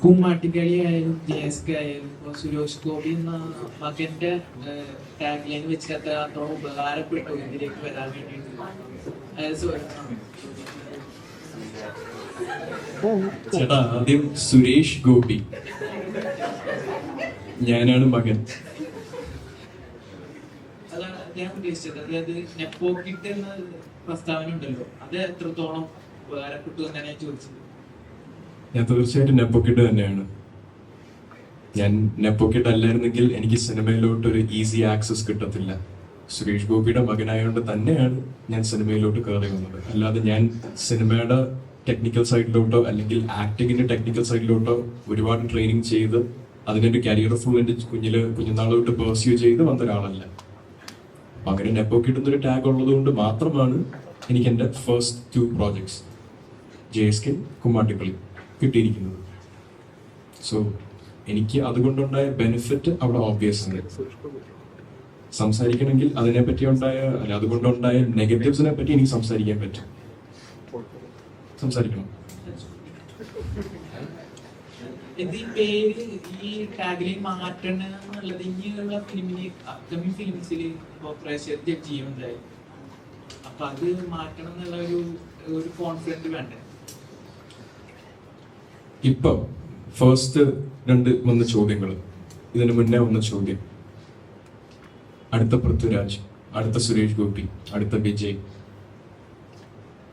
കുമ്മാട്ടിക്കളി ആയാലും J S K ആയാലും ഇപ്പൊ സുരേഷ് ഗോപി എന്ന മകന്റെ ടാഗ് ലൈൻ വെച്ച് അത്ര ഉപകാരപ്പെട്ടു ഇതിലേക്ക് വരാൻ സു- ചേട്ടാ ആദ്യം സുരേഷ് ഗോപി. ഞാനാണ് മകൻ. അതാണ് അദ്ദേഹം ഉദ്ദേശിച്ചത് അതായത് നെപ്പോക്കിട്ട് എന്ന പ്രസ്താവന ഉണ്ടല്ലോ അത് എത്രത്തോളം ഉപകാരപ്പെട്ടു എന്നാണ് ഞാൻ ചോദിച്ചത്. ഞാൻ തീർച്ചയായിട്ടും നെപ്പോക്കിട്ട് തന്നെയാണ്. ഞാൻ നെപ്പോക്കിട്ട് അല്ലായിരുന്നെങ്കിൽ എനിക്ക് സിനിമയിലോട്ട് ഒരു ഈസി ആക്സസ് കിട്ടത്തില്ല. സുരേഷ് ഗോപിയുടെ മകനായതുകൊണ്ട് തന്നെയാണ് ഞാൻ സിനിമയിലോട്ട് കയറി വന്നത്. അല്ലാതെ ഞാൻ സിനിമയുടെ ടെക്നിക്കൽ സൈഡിലോട്ടോ അല്ലെങ്കിൽ ആക്ടിങ്ങിന്റെ ടെക്നിക്കൽ സൈഡിലോട്ടോ ഒരുപാട് ട്രെയിനിങ് ചെയ്ത് അതിനൊരു കരിയർ ഫുൾ എന്റെ കുഞ്ഞിൽ കുഞ്ഞുനാളോട്ട് പേഴ്സ്യൂ ചെയ്ത് വന്ന ഒരാളല്ല മകന് അങ്ങനെ നെപ്പോ ഒരു ടാഗ് ഉള്ളത് കൊണ്ട് മാത്രമാണ് എനിക്ക് എന്റെ first two projects J S K കുമ്മാട്ടിപ്പള്ളി കിട്ടിയിരിക്കുന്നത്. സോ എനിക്ക് അതുകൊണ്ടുണ്ടായ ബെനിഫിറ്റ് അവിടെ ഓബ്വിയസ് ആണ് സംസാരിക്കണമെങ്കിൽ അതിനെ പറ്റി ഉണ്ടായ അല്ല അതുകൊണ്ടുണ്ടായ നെഗറ്റീവ്സിനെ പറ്റി എനിക്ക് സംസാരിക്കാൻ പറ്റും. സംസാരിക്കണം. ഈ ഈ മാറ്റണം അപ്പൊ മാറ്റണം എന്നുള്ള ഒരു ഒരു വേണ്ടേ? ഇപ്പൊ ഫസ്റ്റ് രണ്ട് വന്ന ചോദ്യങ്ങൾ ഇതിന് മുന്നേ വന്ന ചോദ്യം. അടുത്ത പൃഥ്വിരാജ് അടുത്ത സുരേഷ് ഗോപി അടുത്ത വിജയ്.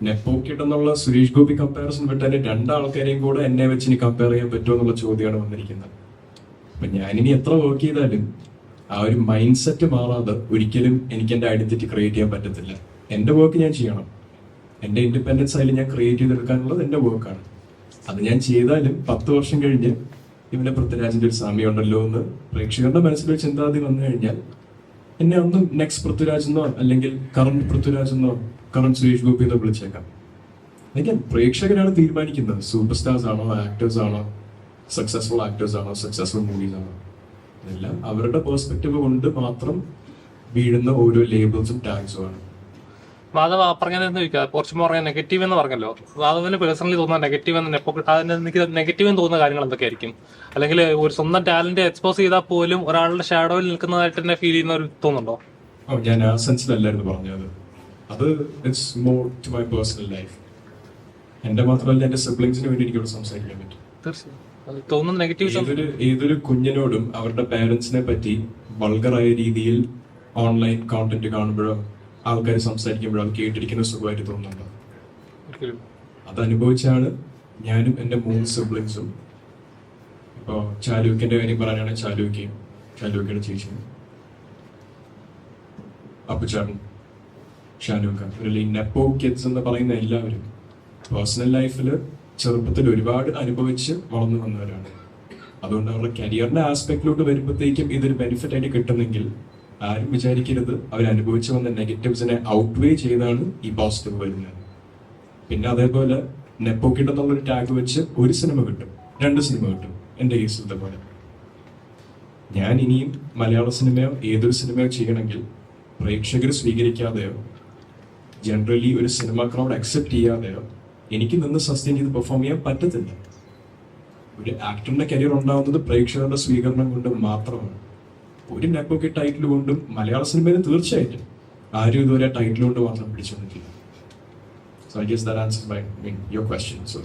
നെപ്പോക്കിട്ട് എന്നുള്ള സുരേഷ് ഗോപി കമ്പാരിസൺ വിട്ടാൽ രണ്ടാൾക്കാരെയും കൂടെ എന്നെ വെച്ച് ഇനി കമ്പയർ ചെയ്യാൻ പറ്റുമോ എന്നുള്ള ചോദ്യമാണ് വന്നിരിക്കുന്നത്. അപ്പൊ ഞാനിനി എത്ര വർക്ക് ചെയ്താലും ആ ഒരു മൈൻഡ് സെറ്റ് മാറാതെ ഒരിക്കലും എനിക്ക് എന്റെ ഐഡന്റിറ്റി ക്രിയേറ്റ് ചെയ്യാൻ പറ്റത്തില്ല. എന്റെ വർക്ക് ഞാൻ ചെയ്യണം. എന്റെ ഇൻഡിപെൻഡൻസ് ആയാലും ഞാൻ ക്രിയേറ്റ് ചെയ്തെടുക്കാനുള്ളത് എന്റെ വർക്കാണ് അത് ഞാൻ ചെയ്താലും പത്ത് വർഷം കഴിഞ്ഞ് ഇവന്റെ പൃഥ്വിരാജിന്റെ ഒരു സാമ്യം ഉണ്ടല്ലോ എന്ന് പ്രേക്ഷകരുടെ മനസ്സിൽ ഒരു ചിന്താഗതി വന്നു കഴിഞ്ഞാൽ എന്നെ ഒന്നും നെക്സ്റ്റ് പൃഥ്വിരാജ് എന്നോ അല്ലെങ്കിൽ കറണ്ട് പൃഥ്വിരാജ് എന്നോ കറണ്ട് സുരേഷ് ഗോപി എന്നോ വിളിച്ചേക്കാം. അല്ലെങ്കിൽ പ്രേക്ഷകരാണ് തീരുമാനിക്കുന്നത്. സൂപ്പർ സ്റ്റാർസ് ആണോ ആക്ടേഴ്സ് ആണോ സക്സസ്ഫുൾ ആക്ടേഴ്സ് ആണോ സക്സസ്ഫുൾ മൂവീസ് ആണോ. ഇതെല്ലാം അവരുടെ പേഴ്സ്പെക്റ്റീവ് കൊണ്ട് മാത്രം വീഴുന്ന ഓരോ ലേബിൾസും ടാഗ്സും ആണ്. മാധവ പറഞ്ഞതെന്ന് ചോദിക്കുക? കുറച്ച് പറഞ്ഞ നെഗറ്റീവ് എന്ന് പറഞ്ഞല്ലോ. മാധവന് പേഴ്സണലി തോന്നുന്ന നെഗറ്റീവ് എന്ന് എപ്പോ അതിന് എനിക്ക് നെഗറ്റീവ് എന്ന് തോന്നുന്ന കാര്യങ്ങൾ എന്തൊക്കെയായിരിക്കും? അല്ലെങ്കിൽ ഒരു സ്വന്തം ടാലന്റ് എക്സ്പോസ് ചെയ്താൽ പോലും ഒരാളുടെ ഷാഡോയിൽ നിൽക്കുന്നതായിട്ട് തന്നെ ഫീൽ ചെയ്യുന്ന ഒരു തോന്നുന്നുണ്ടോ? ഞാൻ ആ സെൻസിലല്ലായിരുന്നു പറഞ്ഞത്. അത് it's more to my personal life എന്റെ മാത്രമല്ല എന്റെ സിബ്ലിങ്സിന് വേണ്ടി എനിക്കിവിടെ സംസാരിക്കാൻ പറ്റും. ഏതൊരു ഏതൊരു കുഞ്ഞിനോടും അവരുടെ പാരന്റ്സിനെ പറ്റി വൾഗറായ രീതിയിൽ ഓൺലൈൻ കോണ്ടന്റ് കാണുമ്പോഴോ ആൾക്കാർ സംസാരിക്കുമ്പോൾ അത് കേട്ടിരിക്കുന്ന സുഖമായിട്ട് തോന്നുന്നുണ്ട് അത് അനുഭവിച്ചാണ് ഞാനും എന്റെ മൂന്ന് സിബ്ലിങ്സും ഇപ്പോൾ ചാലൂക്കിന്റെ കാര്യം പറയാനാണെങ്കിൽ ചാലൂക്കയും ചാലൂക്കയുടെ ചേച്ചിയും അപ്പുചാറും ഷാനൂക്ക ഇതിൽ ഈ നെപ്പോ കിഡ്സ് എന്ന് പറയുന്ന എല്ലാവരും പേഴ്സണൽ ലൈഫിൽ ചെറുപ്പത്തിൽ ഒരുപാട് അനുഭവിച്ച് വളർന്നു വന്നവരാണ്. അതുകൊണ്ട് അവരുടെ കരിയറിന്റെ ആസ്പെക്റ്റിലോട്ട് വരുമ്പോഴത്തേക്കും ഇതൊരു ബെനിഫിറ്റ് ആയിട്ട് കിട്ടുന്നെങ്കിൽ ആരും വിചാരിക്കരുത്. അവർ അനുഭവിച്ചു വന്ന നെഗറ്റീവ്സിനെ ഔട്ട്വേ ചെയ്താണ് ഈ പോസിറ്റീവ് വരുന്നത്. പിന്നെ അതേപോലെ നെപ്പോക്കിട്ട് എന്നുള്ളൊരു ടാഗ് വെച്ച് ഒരു സിനിമ കിട്ടും. രണ്ട് സിനിമ കിട്ടും. എന്റെ കേസിലത്തെ പോലെ ഞാൻ ഇനിയും മലയാള സിനിമയോ ഏതൊരു സിനിമയോ ചെയ്യണമെങ്കിൽ പ്രേക്ഷകർ സ്വീകരിക്കാതെയോ ജനറലി ഒരു സിനിമ ക്രൗഡ് അക്സെപ്റ്റ് ചെയ്യാതെയോ എനിക്ക് നിന്ന് സസ്റ്റെയിൻ ചെയ്ത് പെർഫോം ചെയ്യാൻ പറ്റത്തില്ല. ഒരു ആക്ടറിന്റെ കരിയർ ഉണ്ടാകുന്നത് പ്രേക്ഷകരുടെ സ്വീകരണം കൊണ്ട് മാത്രമാണ്. ഒരു നെപ്പോക്കി ടൈറ്റിൽ കൊണ്ടും മലയാള സിനിമയിൽ തീർച്ചയായിട്ടും ആരും ഇതുവരെ ടൈറ്റിൽ കൊണ്ട് മാത്രം പിടിച്ചു നിൽക്കില്ല so I guess that answer my mean your question. So